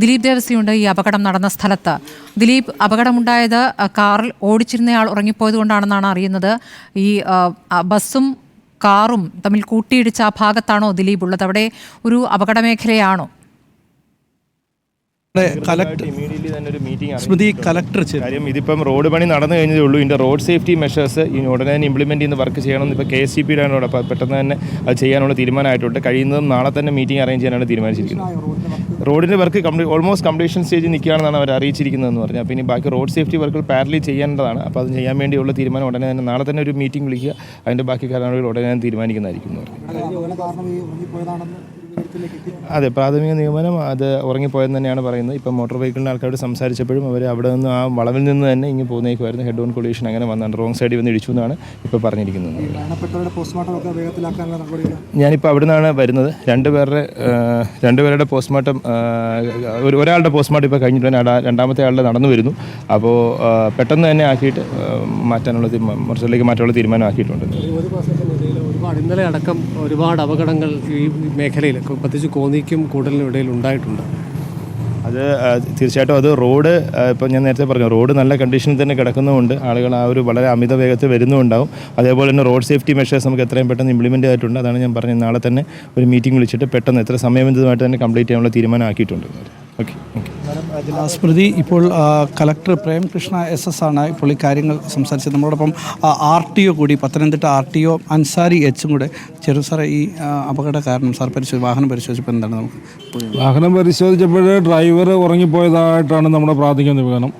ദിലീപ് ദേവസിയുണ്ട് ഈ അപകടം നടന്ന സ്ഥലത്ത്. ദിലീപ് അപകടമുണ്ടായത് കാറിൽ ഓടിച്ചിരുന്നയാൾ ഉറങ്ങിപ്പോയത് കൊണ്ടാണെന്നാണ് അറിയുന്നത്. ഈ ബസ്സും കാറും തമ്മിൽ കൂട്ടിയിടിച്ച ആ ഭാഗത്താണോ ദിലീപ് ഉള്ളത്? അവിടെ ഒരു അപകട മേഖലയാണോ കലക്ടർ ഇമീഡിയറ്റ്ലി തന്നെ ഒരു മീറ്റിംഗ് സ്മൃതി കലക്ടർ കാര്യം ഇതിപ്പം റോഡ് പണി നടന്നു കഴിഞ്ഞതേ ഉള്ളൂ. ഇതിന്റെ റോഡ് സേഫ്റ്റി മെഷേഴ്സ് ഇനി ഉടനെ തന്നെ ഇംപ്ലിമെന്റ് ചെയ്യുന്ന വർക്ക് ചെയ്യണമെന്ന് ഇപ്പോൾ കെ എസ് സി പിയുടെ ആണ് അപ്പോൾ പെട്ടെന്ന് തന്നെ അത് ചെയ്യാനുള്ള തീരുമാനമായിട്ടുണ്ട്. കഴിയുന്നതും നാളെ തന്നെ മീറ്റിംഗ് അറേഞ്ച് ചെയ്യാനാണ് തീരുമാനിച്ചിരിക്കുന്നത്. റോഡിന്റെ വർക്ക് കംപ്ലീറ്റ് ഓൾമോസ്റ്റ് കംപ്ലീഷൻ സ്റ്റേജിൽ നിൽക്കുകയാണെന്നാണ് അവർ അറിയിച്ചിരിക്കുന്നതെന്ന് പറഞ്ഞു. അപ്പോൾ ഇനി ബാക്കി റോഡ് സേഫ്റ്റി വർക്കുകൾ പാരലി ചെയ്യേണ്ടതാണ്. അപ്പോൾ അത് ചെയ്യാൻ വേണ്ടിയുള്ള തീരുമാനം ഉടനെ തന്നെ നാളെ തന്നെ ഒരു മീറ്റിംഗ് വിളിക്കുക. അതിന്റെ ബാക്കി കാര്യങ്ങൾ ഉടനെ തന്നെ തീരുമാനിക്കുന്നതായിരിക്കും എന്ന് പറഞ്ഞു. അതെ പ്രാഥമിക നിഗമനം അത് ഉറങ്ങിപ്പോയെന്ന് തന്നെയാണ് പറയുന്നത്. ഇപ്പം മോട്ടോർ വെഹിക്കിളിന്റെ ആൾക്കാരോട് സംസാരിച്ചപ്പോഴും അവർ അവിടെ നിന്ന് ആ വളവിൽ നിന്ന് തന്നെ ഇങ്ങനെ പോകുന്നേക്കുമായിരുന്നു ഹെഡ് ഓൺ കൊളീഷൻ അങ്ങനെ വന്നാണ് റോങ് സൈഡിൽ വന്ന് ഇടിച്ചു എന്നാണ് ഇപ്പോൾ പറഞ്ഞിരിക്കുന്നത്. ഞാനിപ്പോൾ അവിടെ നിന്നാണ് വരുന്നത്. രണ്ടുപേരുടെ രണ്ടുപേരുടെ പോസ്റ്റ്മോർട്ടം ഒരു ഒരാളുടെ പോസ്റ്റ്മോർട്ടം ഇപ്പോൾ കഴിഞ്ഞിട്ട് രണ്ടാമത്തെ ആളുടെ നടന്നു വരുന്നു. അപ്പോൾ പെട്ടെന്ന് തന്നെ ആക്കിയിട്ട് മാറ്റാനുള്ള മുറിച്ചിലേക്ക് മാറ്റാനുള്ള തീരുമാനം ആക്കിയിട്ടുണ്ട് ഒരു മാസത്തെ നിലയിൽ ഒരുപാട് ഇന്നലെ അടക്കം ഒരുപാട് അപകടങ്ങൾ ഈ മേഖലയിൽ പ്രത്യേകിച്ച് കോന്നിക്കും കൂടലിനും ഇടയിൽ ഉണ്ടായിട്ടുണ്ട്. അത് തീർച്ചയായിട്ടും അത് റോഡ് ഇപ്പം ഞാൻ നേരത്തെ പറഞ്ഞു റോഡ് നല്ല കണ്ടീഷനിൽ തന്നെ കിടക്കുന്നതുകൊണ്ട് ആളുകൾ ആ ഒരു വളരെ അമിത വേഗത്തിൽ വരുന്നുണ്ടാവും അതേപോലെ തന്നെ റോഡ് സേഫ്റ്റി മെഷേഴ്സ് നമുക്ക് എത്രയും പെട്ടെന്ന് ഇംപ്ലിമെന്റ് ചെയ്തിട്ടുണ്ട്. അതാണ് ഞാൻ പറഞ്ഞത്. നാളെ തന്നെ ഒരു മീറ്റിംഗ് വിളിച്ചിട്ട് പെട്ടെന്ന് എത്ര സമയബന്ധിതമായിട്ട് തന്നെ കംപ്ലീറ്റ് ചെയ്യാനുള്ള തീരുമാനം ആക്കിയിട്ടുണ്ട് ഓക്കെ സ്മൃതി ഇപ്പോൾ കലക്ടർ പ്രേംകൃഷ്ണ എസ് എസ് ആണ് ഇപ്പോൾ ഈ കാര്യങ്ങൾ സംസാരിച്ചത്. നമ്മളോടൊപ്പം ആർ ടി ഒ കൂടി Pathanamthitta R T O Ansari എച്ചും കൂടെ ചെറു സാറേ ഈ അപകട കാരണം സാർ പരിശോധി വാഹനം പരിശോധിച്ചപ്പോൾ എന്താണ് നമുക്ക് വാഹനം പരിശോധിച്ചപ്പോൾ ഡ്രൈവർ ഉറങ്ങിപ്പോയതായിട്ടാണ് നമ്മുടെ പ്രാഥമിക നിഗമനം.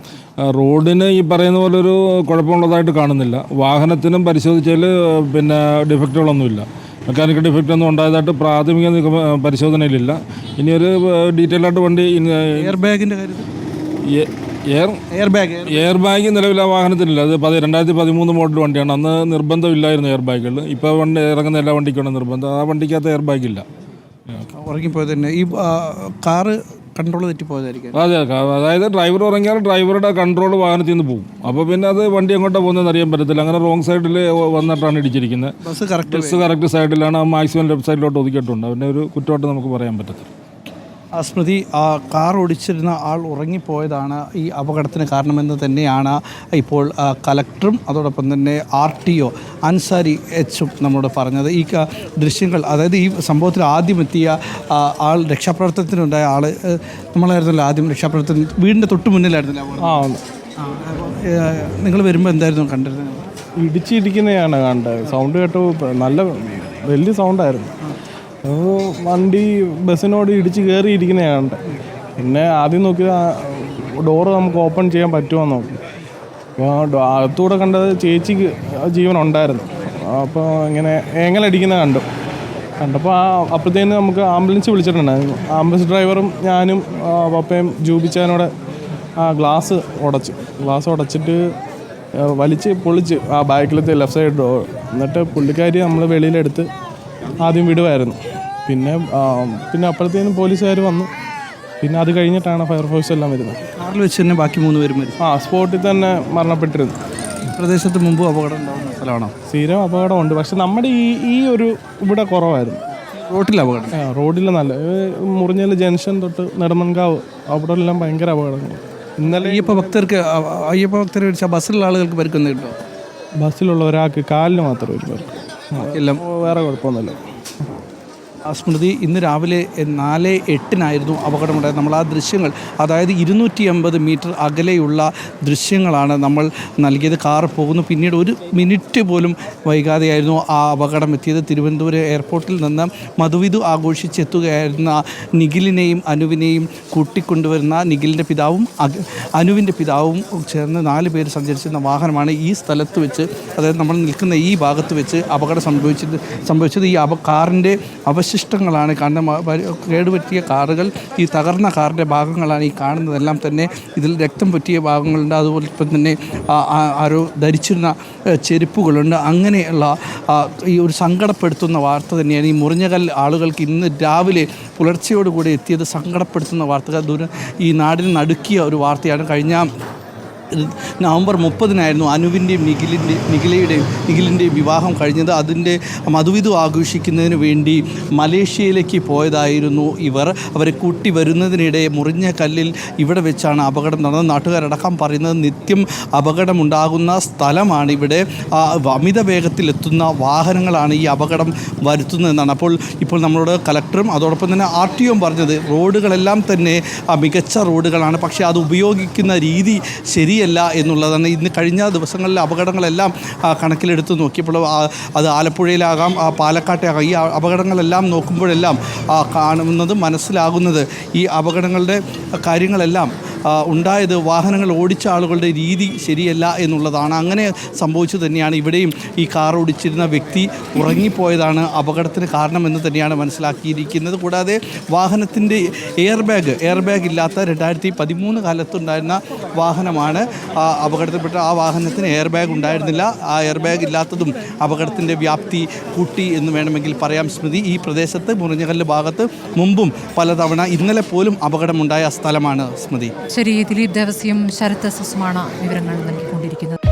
റോഡിന് ഈ പറയുന്ന പോലെ ഒരു കുഴപ്പമുള്ളതായിട്ട് കാണുന്നില്ല. വാഹനത്തിനും പരിശോധിച്ചാൽ പിന്നെ ഡിഫക്റ്റുകളൊന്നുമില്ല. മെക്കാനിക്കൽ ഡിഫക്റ്റ് ഒന്നും ഉണ്ടായതായിട്ട് പ്രാഥമിക പരിശോധനയിലില്ല. ഇനി ഒരു ഡീറ്റെയിൽ ആയിട്ട് വണ്ടി എയർ ബാഗിന്റെ കാര്യത്തിൽ air air? Bag air bag നിലവിൽ ആ വാഹനത്തിനില്ല അത് പതി രണ്ടായിരത്തി പതിമൂന്ന് മോഡൽ വണ്ടിയാണ്. അന്ന് നിർബന്ധമില്ലായിരുന്നു എയർ ബാഗുകൾ ഇപ്പോൾ വണ്ടി ഇറങ്ങുന്ന എല്ലാ വണ്ടിക്കാണ് നിർബന്ധം. ആ വണ്ടിക്കകത്ത് എയർ ബാഗില്ല ഉറങ്ങിപ്പോയത് തന്നെ ഈ കാറ് കൺട്രോൾ തെറ്റി തെറ്റിപ്പോയതായിരിക്കും. അതെ അതായത് ഡ്രൈവർ ഇറങ്ങിയാൽ ഡ്രൈവറുടെ കൺട്രോൾ വാഹനത്തിൽ നിന്ന് പോകും. അപ്പോൾ പിന്നെ അത് വണ്ടി എങ്ങോട്ടാണ് പോകുന്നതെന്ന് അറിയാൻ പറ്റത്തില്ല. അങ്ങനെ റോങ് സൈഡിൽ വന്നിട്ടാണ് ഇടിച്ചിരിക്കുന്നത്. ബസ് കറക്റ്റ് ബസ് കറക്റ്റ് സൈഡിലാണ് മാക്സിമം ലെഫ്റ്റ് സൈഡിലോട്ട് ഒതുക്കിയിട്ടുണ്ട്. അതിന്റെ ഒരു കുറ്റമായിട്ട് നമുക്ക് പറയാൻ പറ്റത്തില്ല. സ്മൃതി ആ കാർ ഓടിച്ചിരുന്ന ആൾ ഉറങ്ങിപ്പോയതാണ് ഈ അപകടത്തിന് കാരണമെന്ന് തന്നെയാണ് ഇപ്പോൾ കലക്ടറും അതോടൊപ്പം തന്നെ ആർ ടി ഒ അൻസാരി എച്ചും നമ്മോട് പറഞ്ഞത്. ഈ ദൃശ്യങ്ങൾ അതായത് ഈ സംഭവത്തിൽ ആദ്യം എത്തിയ ആ, ആൾ രക്ഷാപ്രവർത്തനത്തിനുണ്ടായ ആൾ നമ്മളായിരുന്നല്ലോ ആദ്യം രക്ഷാപ്രവർത്തനം വീടിന്റെ തൊട്ട് മുന്നിലായിരുന്നല്ലോ. ആ നിങ്ങൾ വരുമ്പോൾ എന്തായിരുന്നു കണ്ടിരുന്നത്? ഇടിച്ചിരിക്കുന്നതാണ് കണ്ടത്. സൗണ്ട് കേട്ടോ നല്ല വലിയ സൗണ്ടായിരുന്നു. വണ്ടി ബസ്സിനോട് ഇടിച്ച് കയറി ഇരിക്കുന്നതാണ് കണ്ടത് പിന്നെ ആദ്യം നോക്കി ഡോറ് നമുക്ക് ഓപ്പൺ ചെയ്യാൻ പറ്റുമോ എന്ന് നോക്കി അകത്തൂടെ കണ്ടത് ചേച്ചിക്ക് ജീവൻ ഉണ്ടായിരുന്നു. അപ്പോൾ ഇങ്ങനെ ഏങ്ങലടിക്കുന്ന കണ്ടു. കണ്ടപ്പോൾ ആ അപ്പോഴത്തേന് നമുക്ക് ആംബുലൻസ് വിളിച്ചിട്ടുണ്ടായിരുന്നു. ആംബുലൻസ് ഡ്രൈവറും ഞാനും പപ്പയും ജൂബിച്ചാനോടെ ആ ഗ്ലാസ് ഉടച്ചു. ഗ്ലാസ് ഉടച്ചിട്ട് വലിച്ച് പൊളിച്ച് ആ ബാക്കിലത്തെ ലെഫ്റ്റ് സൈഡ് ഡോർ എന്നിട്ട് പുള്ളിക്കാരി നമ്മൾ വെളിയിലെടുത്ത് ആദ്യം വിടുമായിരുന്നു പിന്നെ പിന്നെ അപ്പോഴത്തേനും പോലീസുകാർ വന്നു. പിന്നെ അത് കഴിഞ്ഞിട്ടാണ് ഫയർഫോഴ്സ് എല്ലാം വരുന്നത്. കാറിൽ വെച്ച് തന്നെ ബാക്കി മൂന്ന് പേരും മരിച്ചു. ആ സ്പോട്ടിൽ തന്നെ മരണപ്പെട്ടിരുന്നു. പ്രദേശത്ത് മുമ്പ് അപകടം ഉണ്ടാകുന്ന സ്ഥലമാണോ? സ്ഥിരം അപകടമുണ്ട്. പക്ഷെ നമ്മുടെ ഈ ഈ ഒരു ഇവിടെ കുറവായിരുന്നു. റോട്ടിൽ അപകടം? ആ റോഡിൽ നല്ല മുറിഞ്ഞൽ ജംഗ്ഷൻ തൊട്ട് നെടുമൺകാവ് അവിടെ എല്ലാം ഭയങ്കര അപകടങ്ങൾ ഇന്നലെ അയ്യപ്പ ഭക്തർക്ക് അയ്യപ്പ ഭക്തരെ വിളിച്ച ബസ്സിലുള്ള ആളുകൾക്ക് പരിക്കൊന്നും കിട്ടുമോ ബസ്സിലുള്ള ഒരാൾക്ക് കാലിന് മാത്രം ഒരു പേർക്ക് എല്ലാം വേറെ കുഴപ്പമൊന്നുമില്ല. സ്മൃതി ഇന്ന് രാവിലെ നാല് എട്ടിനായിരുന്നു അപകടമുണ്ടായത്. നമ്മൾ ആ ദൃശ്യങ്ങൾ അതായത് ഇരുന്നൂറ്റി അമ്പത് മീറ്റർ അകലെയുള്ള ദൃശ്യങ്ങളാണ് നമ്മൾ നൽകിയത്. കാർ പോകുന്നു. പിന്നീട് ഒരു മിനിറ്റ് പോലും വൈകാതെയായിരുന്നു ആ അപകടം എത്തിയത്. തിരുവനന്തപുരം എയർപോർട്ടിൽ നിന്ന് മധുവിധു ആഘോഷിച്ചെത്തുകയായിരുന്ന നിഖിലിനെയും അനുവിനെയും കൂട്ടിക്കൊണ്ടുവരുന്ന നിഖിലിന്റെ പിതാവും അനുവിന്റെ പിതാവും ചേർന്ന് നാല് പേര് സഞ്ചരിച്ചിരുന്ന വാഹനമാണ് ഈ സ്ഥലത്ത് വെച്ച് അതായത് നമ്മൾ നിൽക്കുന്ന ഈ ഭാഗത്ത് വെച്ച് അപകടം സംഭവിച്ചത് സംഭവിച്ചത് ഈ അപ കാറിന്റെ അവശിഷ്ടങ്ങളാണ് കാണുന്ന കേടുപറ്റിയ കാറുകൾ. ഈ തകർന്ന കാറിന്റെ ഭാഗങ്ങളാണ് ഈ കാണുന്നതെല്ലാം തന്നെ ഇതിൽ രക്തം പറ്റിയ ഭാഗങ്ങളുണ്ട്. അതുപോലെ ഇപ്പം തന്നെ ആരോ ധരിച്ചിരുന്ന ചെരുപ്പുകളുണ്ട്. അങ്ങനെയുള്ള ഈ ഒരു സങ്കടപ്പെടുത്തുന്ന വാർത്ത തന്നെയാണ്. ഈ മുറിഞ്ഞകൽ ആളുകൾക്ക് ഇന്ന് രാവിലെ പുലർച്ചയോടുകൂടി എത്തിയത് സങ്കടപ്പെടുത്തുന്ന വാർത്തകൾ ദൂരം ഈ നാടിനെ നടുക്കിയ ഒരു വാർത്തയാണ്. കഴിഞ്ഞ നവംബർ മുപ്പതിനായിരുന്നു അനുവിന്റെയും നിഖിലിന്റെ നിഖിലയുടെയും നിഖിലിന്റെയും വിവാഹം കഴിഞ്ഞത്. അതിന്റെ മധുവിധു ആഘോഷിക്കുന്നതിന് വേണ്ടി മലേഷ്യയിലേക്ക് പോയതായിരുന്നു ഇവർ. അവരെ കൂട്ടി വരുന്നതിനിടെ മുറിഞ്ഞ കല്ലിൽ ഇവിടെ വെച്ചാണ് അപകടം നടന്നത്. നാട്ടുകാരടക്കം പറയുന്നത് നിത്യം അപകടമുണ്ടാകുന്ന സ്ഥലമാണ് ഇവിടെ. അമിത വേഗത്തിലെത്തുന്ന വാഹനങ്ങളാണ് ഈ അപകടം വരുത്തുന്നതെന്നാണ്. അപ്പോൾ ഇപ്പോൾ നമ്മളോട് കലക്ടറും അതോടൊപ്പം തന്നെ ആർ ടി ഒം പറഞ്ഞത്. റോഡുകളെല്ലാം തന്നെ മികച്ച റോഡുകളാണ്. പക്ഷേ അത് ഉപയോഗിക്കുന്ന രീതി ശരിയല്ല. എന്നുള്ളതാണ്. ഇന്ന് കഴിഞ്ഞ ദിവസങ്ങളിലെ അപകടങ്ങളെല്ലാം കണക്കിലെടുത്ത് നോക്കിയപ്പോൾ അത് ആലപ്പുഴയിലാകാം പാലക്കാട്ടെ ഈ അപകടങ്ങളെല്ലാം നോക്കുമ്പോഴെല്ലാം കാണുന്നത് മനസ്സിലാകുന്നത് ഈ അപകടങ്ങളുടെ കാര്യങ്ങളെല്ലാം ഉണ്ടായത് വാഹനങ്ങൾ ഓടിച്ച ആളുകളുടെ രീതി ശരിയല്ല എന്നുള്ളതാണ്. അങ്ങനെ സംഭവിച്ചു തന്നെയാണ് ഇവിടെയും ഈ കാർ ഓടിച്ചിരുന്ന വ്യക്തി ഉറങ്ങിപ്പോയതാണ് അപകടത്തിന് കാരണമെന്ന് തന്നെയാണ് മനസ്സിലാക്കിയിരിക്കുന്നത്. കൂടാതെ വാഹനത്തിന്റെ എയർ ബാഗ് എയർ ബാഗ് ഇല്ലാത്ത രണ്ടായിരത്തി പതിമൂന്ന് കാലത്തുണ്ടായിരുന്ന വാഹനമാണ്. അപകടത്തിൽപ്പെട്ട ആ വാഹനത്തിന് എയർ ബാഗ് ഉണ്ടായിരുന്നില്ല. ആ എയർ ബാഗ് ഇല്ലാത്തതും അപകടത്തിന്റെ വ്യാപ്തി കൂട്ടി എന്ന് വേണമെങ്കിൽ പറയാം സ്മൃതി. ഈ പ്രദേശത്ത് മുറിഞ്ഞകല്ല് ഭാഗത്ത് മുമ്പും പലതവണ ഇന്നലെ പോലും അപകടമുണ്ടായ സ്ഥലമാണ് സ്മൃതി. ശരി ദിലീപ് ദേവസ്യം ശരത് സുസുമാണ് വിവരങ്ങൾ നൽകിക്കൊണ്ടിരിക്കുന്നത്.